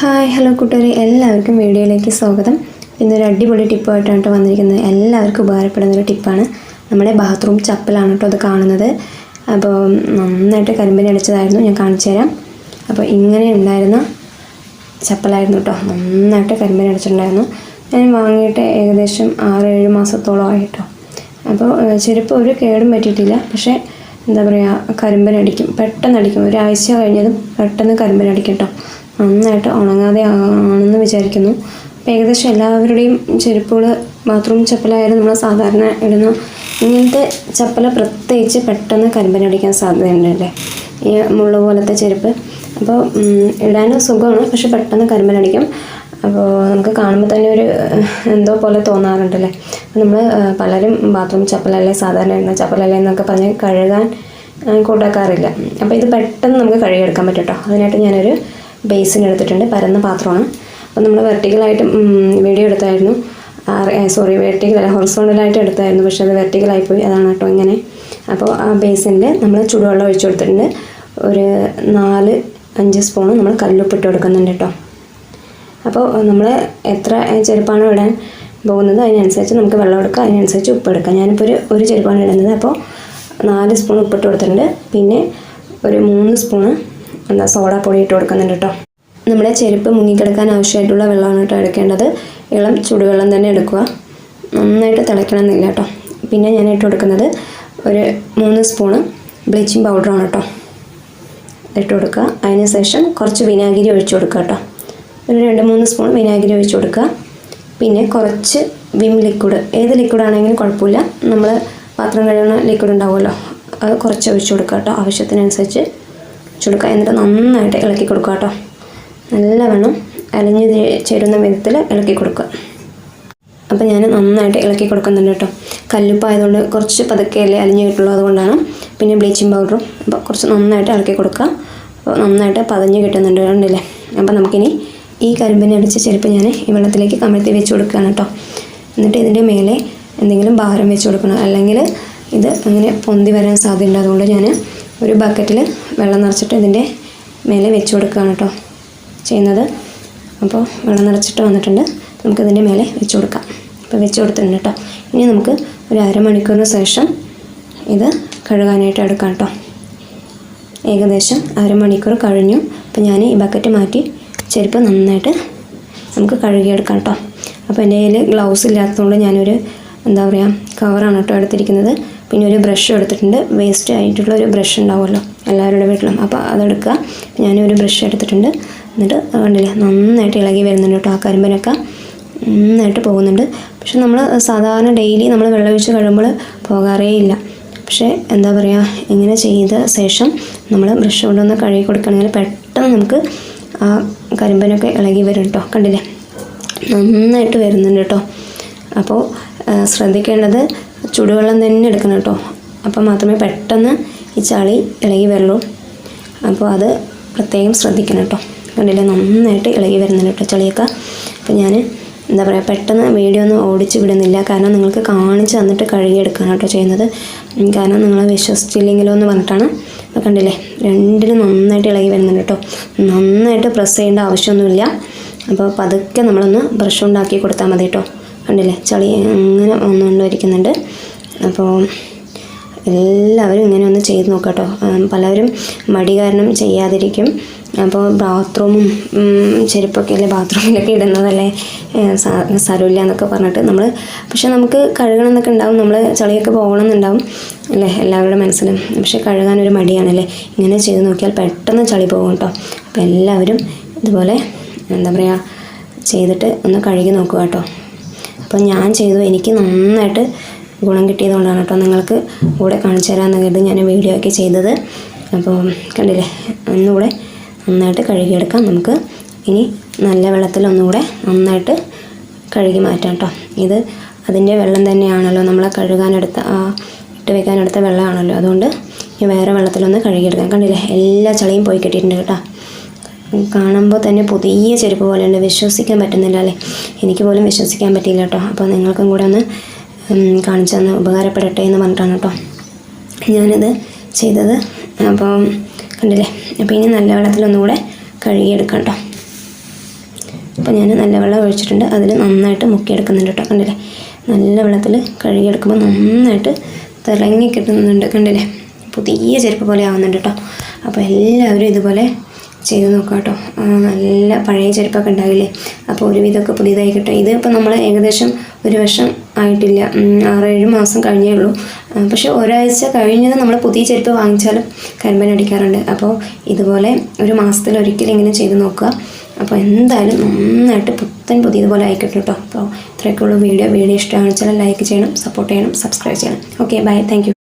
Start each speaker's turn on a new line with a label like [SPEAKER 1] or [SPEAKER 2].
[SPEAKER 1] Hi hello കൂട്ടുകാരെ. എല്ലാവർക്കും വീഡിയോയിലേക്ക് സ്വാഗതം. ഇന്നൊരു അടിപൊളി ടിപ്പായിട്ടാണ് കേട്ടോ വന്നിരിക്കുന്നത്. എല്ലാവർക്കും ഉപകാരപ്പെടുന്ന ഒരു ടിപ്പാണ്. നമ്മുടെ ബാത്റൂം ചപ്പലാണ് കേട്ടോ അത് കാണുന്നത്. അപ്പോൾ നന്നായിട്ട് കരിമ്പനി അടിച്ചതായിരുന്നു. ഞാൻ കാണിച്ചു തരാം. അപ്പോൾ ഇങ്ങനെ ഉണ്ടായിരുന്ന ചപ്പലായിരുന്നു കേട്ടോ. നന്നായിട്ട് കരിമ്പനി അടിച്ചിട്ടുണ്ടായിരുന്നു. ഞാൻ വാങ്ങിയിട്ട് ഏകദേശം ആറ് ഏഴ് മാസത്തോളം കേട്ടോ അപ്പോൾ ചെരുപ്പ് ഒരു കേടും പറ്റിയിട്ടില്ല. പക്ഷേ എന്താ പറയുക കരിമ്പനടിക്കും പെട്ടെന്ന് അടിക്കും. ഒരാഴ്ച കഴിഞ്ഞതും പെട്ടെന്ന് കരിമ്പനടിക്കും കേട്ടോ. നന്നായിട്ട് ഉണങ്ങാതെ ആണെന്ന് വിചാരിക്കുന്നു. അപ്പോൾ ഏകദേശം എല്ലാവരുടെയും ചെരുപ്പുകൾ ബാത്റൂം ചപ്പലായാലും നമ്മൾ സാധാരണ ഇടുന്ന ഇങ്ങനത്തെ ചപ്പല പ്രത്യേകിച്ച് പെട്ടെന്ന് കരിമ്പനടിക്കാൻ സാധ്യതയുണ്ടല്ലേ ഈ മുള്ള പോലത്തെ ചെരുപ്പ്. അപ്പോൾ ഇടാനും സുഖമാണ്. പക്ഷെ പെട്ടെന്ന് കരിമ്പനടിക്കും അപ്പോൾ നമുക്ക് കാണുമ്പോൾ തന്നെ ഒരു എന്തോ പോലെ തോന്നാറുണ്ടല്ലേ അപ്പോൾ നമ്മൾ പലരും ബാത്റൂം ചപ്പലല്ലേ സാധാരണ ഇടുന്ന ചപ്പലല്ലേ എന്നൊക്കെ പറഞ്ഞ് കഴുകാൻ കൂട്ടാക്കാറില്ല. അപ്പോൾ ഇത് പെട്ടെന്ന് നമുക്ക് കഴുകിയെടുക്കാൻ പറ്റും കേട്ടോ. അതിനായിട്ട് ഞാനൊരു ബേസിൻ എടുത്തിട്ടുണ്ട് പരന്ന പാത്രമാണ്. അപ്പോൾ നമ്മൾ വെർട്ടിക്കലായിട്ട് വീഡിയോ എടുത്തായിരുന്നു. സോറി വെർട്ടിക്കൽ അല്ല ഹൊറിസോണ്ടലായിട്ട് എടുത്തായിരുന്നു പക്ഷേ അത് വെർട്ടിക്കലായി പോയി. അതാണ് കേട്ടോ ഇങ്ങനെ. അപ്പോൾ ആ ബേസിനിൽ നമ്മൾ ചുടുവെള്ളം ഒഴിച്ചു കൊടുത്തിട്ടുണ്ട്. ഒരു നാല് അഞ്ച് സ്പൂൺ നമ്മൾ കല്ലുപ്പിട്ട് കൊടുക്കുന്നുണ്ട് കേട്ടോ. അപ്പോൾ നമ്മൾ എത്ര ചെരുപ്പാണോ ഇടാൻ പോകുന്നത് അതിനനുസരിച്ച് നമുക്ക് വെള്ളം എടുക്കാം. അതിനനുസരിച്ച് ഉപ്പ് എടുക്കാം. ഞാനിപ്പോൾ ഒരു ഒരു ചെരുപ്പാണ് ഇടുന്നത്. അപ്പോൾ നാല് സ്പൂൺ ഉപ്പിട്ട് കൊടുത്തിട്ടുണ്ട്. പിന്നെ ഒരു മൂന്ന് സ്പൂണ് എന്താ സോഡ പൊടി ഇട്ട് കൊടുക്കുന്നുണ്ട് കേട്ടോ. നമ്മുടെ ചെരുപ്പ് മുങ്ങിക്കിടക്കാൻ ആവശ്യമായിട്ടുള്ള വെള്ളമാണ് കേട്ടോ എടുക്കേണ്ടത്. ഇളം ചൂടുവെള്ളം തന്നെ എടുക്കുക. നന്നായിട്ട് തിളയ്ക്കണമെന്നില്ല കേട്ടോ. പിന്നെ ഞാൻ ഇട്ട് കൊടുക്കുന്നത് ഒരു മൂന്ന് സ്പൂണ് ബ്ലീച്ചിങ് പൗഡറാണ് കേട്ടോ. ഇട്ട് കൊടുക്കുക. അതിന് ശേഷം കുറച്ച് വിനാഗിരി ഒഴിച്ചു കൊടുക്കുക കേട്ടോ. ഒരു രണ്ട് മൂന്ന് സ്പൂൺ വിനാഗിരി ഒഴിച്ചു കൊടുക്കുക. പിന്നെ കുറച്ച് വിം ലിക്വിഡ്. ഏത് ലിക്വിഡ് ആണെങ്കിലും കുഴപ്പമില്ല. നമ്മൾ പാത്രം കഴുകുന്ന ലിക്വിഡ് ഉണ്ടാവുമല്ലോ. അത് കുറച്ച് ഒഴിച്ചു കൊടുക്കുക കേട്ടോ. ആവശ്യത്തിനനുസരിച്ച് ഒഴിച്ചു കൊടുക്കുക. എന്നിട്ട് നന്നായിട്ട് ഇളക്കി കൊടുക്കുക കേട്ടോ. നല്ലവണ്ണം അലിഞ്ഞ് ചേരുന്ന വിധത്തിൽ ഇളക്കി കൊടുക്കുക. അപ്പോൾ ഞാൻ നന്നായിട്ട് ഇളക്കി കൊടുക്കുന്നുണ്ട് കേട്ടോ. കല്ലുപ്പായതുകൊണ്ട് കുറച്ച് പതുക്കെയല്ലേ അലിഞ്ഞ് കിട്ടുള്ളൂ അതുകൊണ്ടാണ്. പിന്നെ ബ്ലീച്ചിങ് പൗഡറും അപ്പോൾ കുറച്ച് നന്നായിട്ട് ഇളക്കി കൊടുക്കുക. അപ്പോൾ നന്നായിട്ട് പതഞ്ഞ് കിട്ടുന്നുണ്ട് കണ്ടില്ലേ. അപ്പോൾ നമുക്കിനി ഈ കരിമ്പിനെ അടിച്ച ചെരുപ്പ് ഞാൻ ഈ വെള്ളത്തിലേക്ക് കമഴ്ത്തി വെച്ച് കൊടുക്കുകയാണ് കേട്ടോ. എന്നിട്ട് ഇതിന്റെ മേലെ എന്തെങ്കിലും ഭാരം വെച്ച് കൊടുക്കണം. അല്ലെങ്കിൽ ഇത് അങ്ങനെ പൊന്തി വരാൻ സാധ്യതയുണ്ട്. അതുകൊണ്ട് ഞാൻ ഒരു ബക്കറ്റിൽ വെള്ളം നിറച്ചിട്ട് ഇതിന്റെ മേലെ വെച്ച് കൊടുക്കുകയാണ് കേട്ടോ ചെയ്യുന്നത്. അപ്പോൾ വെള്ളം നിറച്ചിട്ട് വന്നിട്ടുണ്ട്. നമുക്കിതിന്റെ മേലെ വെച്ച് കൊടുക്കാം. അപ്പോൾ വെച്ച് കൊടുത്തിട്ടുണ്ട് കേട്ടോ. ഇനി നമുക്ക് ഒരു അരമണിക്കൂറിന് ശേഷം ഇത് കഴുകാനായിട്ട് എടുക്കാം കേട്ടോ. ഏകദേശം അരമണിക്കൂർ കഴിഞ്ഞു. അപ്പോൾ ഞാൻ ഈ ബക്കറ്റ് മാറ്റി ചെരുപ്പ് നന്നായിട്ട് നമുക്ക് കഴുകിയെടുക്കാം കേട്ടോ. അപ്പോൾ എന്റെ കയ്യിൽ ഗ്ലൗസ് ഇല്ലാത്തതുകൊണ്ട് ഞാനൊരു എന്താ പറയുക കവറാണ് കേട്ടോ എടുത്തിരിക്കുന്നത്. പിന്നെ ഒരു ബ്രഷ് എടുത്തിട്ടുണ്ട്. വേസ്റ്റ് ആയിട്ടുള്ള ഒരു ബ്രഷ് ഉണ്ടാവുമല്ലോ എല്ലാവരുടെ വീട്ടിലും. അപ്പോൾ അതെടുക്കുക. ഞാനൊരു ബ്രഷ് എടുത്തിട്ടുണ്ട്. എന്നിട്ട് കണ്ടില്ലേ നന്നായിട്ട് ഇളകി വരുന്നുണ്ട് കേട്ടോ ആ കരിമ്പനൊക്കെ. നന്നായിട്ട് പോകുന്നുണ്ട്. പക്ഷെ നമ്മൾ സാധാരണ ഡെയിലി നമ്മൾ വെള്ളമൊഴിച്ച് കഴിയുമ്പോൾ പോകാറേ ഇല്ല. പക്ഷേ എന്താ പറയുക ഇങ്ങനെ ചെയ്ത ശേഷം നമ്മൾ ബ്രഷ് കൊണ്ടുവന്ന് കഴുകി കൊടുക്കുകയാണെങ്കിൽ പെട്ടെന്ന് നമുക്ക് ആ കരിമ്പനൊക്കെ ഇളകി വരും കേട്ടോ. കണ്ടില്ലേ? നന്നായിട്ട് വരുന്നുണ്ട് കേട്ടോ. അപ്പോൾ ശ്രദ്ധിക്കേണ്ടത് ചുടുവെള്ളം തന്നെ എടുക്കണം കേട്ടോ. അപ്പം മാത്രമേ പെട്ടെന്ന് ഈ ചളി ഇളകി വരുള്ളൂ. അപ്പോൾ അത് പ്രത്യേകം ശ്രദ്ധിക്കണം കേട്ടോ. കണ്ടില്ലേ? നന്നായിട്ട് ഇളകി വരുന്നുണ്ട് കേട്ടോ ചളിയൊക്കെ. അപ്പോൾ ഞാൻ എന്താ പറയുക പെട്ടെന്ന് വീഡിയോ ഒന്നും ഓടിച്ച് വിടുന്നില്ല. കാരണം നിങ്ങൾക്ക് കാണിച്ച് തന്നിട്ട് കഴുകിയെടുക്കാനാണ് കേട്ടോ ചെയ്യുന്നത്. കാരണം നിങ്ങൾ വിശ്വസിച്ചില്ലെങ്കിലോ എന്ന് പറഞ്ഞിട്ടാണ്. അപ്പോൾ കണ്ടില്ലേ? രണ്ടിനും നന്നായിട്ട് ഇളകി വരുന്നുണ്ട് കേട്ടോ. നന്നായിട്ട് പ്രസ് ചെയ്യേണ്ട ആവശ്യമൊന്നുമില്ല. അപ്പോൾ പതുക്കെ നമ്മളൊന്ന് ബ്രഷ് ഉണ്ടാക്കി കൊടുത്താൽ മതി കേട്ടോ. കണ്ടില്ലേ? ചളി അങ്ങനെ വന്നുകൊണ്ടിരിക്കുന്നുണ്ട് അപ്പോൾ എല്ലാവരും ഇങ്ങനെ ഒന്ന് ചെയ്ത് നോക്കട്ടോ. പലവരും മടി കാരണം ചെയ്യാതിരിക്കും. അപ്പോൾ ബാത്റൂമും ചെരുപ്പൊക്കെ അല്ലേ ബാത്റൂമിലൊക്കെ ഇടുന്നതല്ലേ സ്ഥലമില്ല എന്നൊക്കെ പറഞ്ഞിട്ട് നമ്മൾ പക്ഷെ നമുക്ക് കഴുകണം എന്നൊക്കെ ഉണ്ടാവും. നമ്മൾ ചളിയൊക്കെ പോകണം എന്നുണ്ടാവും അല്ലേ എല്ലാവരുടെ മനസ്സിലും. പക്ഷെ കഴുകാൻ ഒരു മടിയാണല്ലേ. ഇങ്ങനെ ചെയ്ത് നോക്കിയാൽ പെട്ടെന്ന് ചളി പോകും കേട്ടോ. അപ്പോൾ എല്ലാവരും ഇതുപോലെ എന്താ പറയുക ചെയ്തിട്ട് ഒന്ന് കഴുകി നോക്കുക കേട്ടോ. അപ്പോൾ ഞാൻ ചെയ്തു. എനിക്ക് നന്നായിട്ട് ഗുണം കിട്ടിയതുകൊണ്ടാണ് കേട്ടോ നിങ്ങൾക്ക് കൂടെ കാണിച്ചു തരാമെന്ന് കരുതി ഞാൻ വീഡിയോ ഒക്കെ ചെയ്തത്. അപ്പോൾ കണ്ടില്ലേ ഒന്നുകൂടെ നന്നായിട്ട് കഴുകിയെടുക്കാം. നമുക്ക് ഇനി നല്ല വെള്ളത്തിൽ ഒന്നുകൂടെ നന്നായിട്ട് കഴുകി മാറ്റാം കേട്ടോ. ഇത് അതിന്റെ വെള്ളം തന്നെയാണല്ലോ നമ്മൾ കഴുകാനെടുത്ത ആ ഇട്ട് വെക്കാനെടുത്ത വെള്ളമാണല്ലോ. അതുകൊണ്ട് ഇനി വേറെ വെള്ളത്തിലൊന്ന് കഴുകിയെടുക്കാം. കണ്ടില്ലേ എല്ലാ ചളിയും പോയി കിട്ടിയിട്ടുണ്ട് കേട്ടോ. കാണുമ്പോൾ തന്നെ പുതിയ ചെരുപ്പ് പോലെയുണ്ട്. വിശ്വസിക്കാൻ പറ്റുന്നില്ല അല്ലേ? എനിക്ക് പോലും വിശ്വസിക്കാൻ പറ്റിയില്ല കേട്ടോ. അപ്പോൾ നിങ്ങൾക്കും കൂടെ ഒന്ന് കാണിച്ചു തന്ന് ഉപകാരപ്പെടട്ടെ എന്ന് പറഞ്ഞിട്ടാണ് കേട്ടോ ഞാനിത് ചെയ്തത്. അപ്പം കണ്ടില്ലേ? അപ്പോൾ ഇനി നല്ല വെള്ളത്തിലൊന്നുകൂടെ കഴുകിയെടുക്കാം കേട്ടോ. അപ്പോൾ ഞാൻ നല്ല വെള്ളം ഒഴിച്ചിട്ടുണ്ട്. അതിൽ നന്നായിട്ട് മുക്കിയെടുക്കുന്നുണ്ട് കേട്ടോ. കണ്ടില്ലേ? നല്ല വെള്ളത്തിൽ കഴുകിയെടുക്കുമ്പോൾ നന്നായിട്ട് തിളങ്ങി കിട്ടുന്നുണ്ട്. കണ്ടില്ലേ? പുതിയ ചെരുപ്പ് പോലെ ആവുന്നുണ്ട് കേട്ടോ. അപ്പോൾ എല്ലാവരും ഇതുപോലെ ചെയ്ത് നോക്കാം കേട്ടോ. നല്ല പഴയ ചെരുപ്പൊക്കെ ഉണ്ടാവില്ലേ? അപ്പോൾ ഒരുവിധമൊക്കെ പുതിയതായി കിട്ടും. ഇത് ഇപ്പോൾ നമ്മൾ ഏകദേശം ഒരു വർഷം ആയിട്ടില്ല. ആറേഴ് മാസം കഴിഞ്ഞേ ഉള്ളൂ. പക്ഷേ ഒരാഴ്ച കഴിഞ്ഞത് നമ്മൾ പുതിയ ചെരുപ്പ് വാങ്ങിച്ചാലും കരിമ്പൻ അടിക്കാറുണ്ട്. അപ്പോൾ ഇതുപോലെ ഒരു മാസത്തിൽ ഒരിക്കലും ഇങ്ങനെ ചെയ്ത് നോക്കുക. അപ്പോൾ എന്തായാലും നന്നായിട്ട് പുത്തൻ പുതിയതുപോലെ ആയിക്കോട്ടെ കേട്ടോ അപ്പോൾ ഇത്രയൊക്കെയുള്ള വീഡിയോ. വീഡിയോ ഇഷ്ടമാണെന്ന് വെച്ചാൽ ലൈക്ക് ചെയ്യണം സപ്പോർട്ട് ചെയ്യണം സബ്സ്ക്രൈബ് ചെയ്യണം. Okay bye. താങ്ക്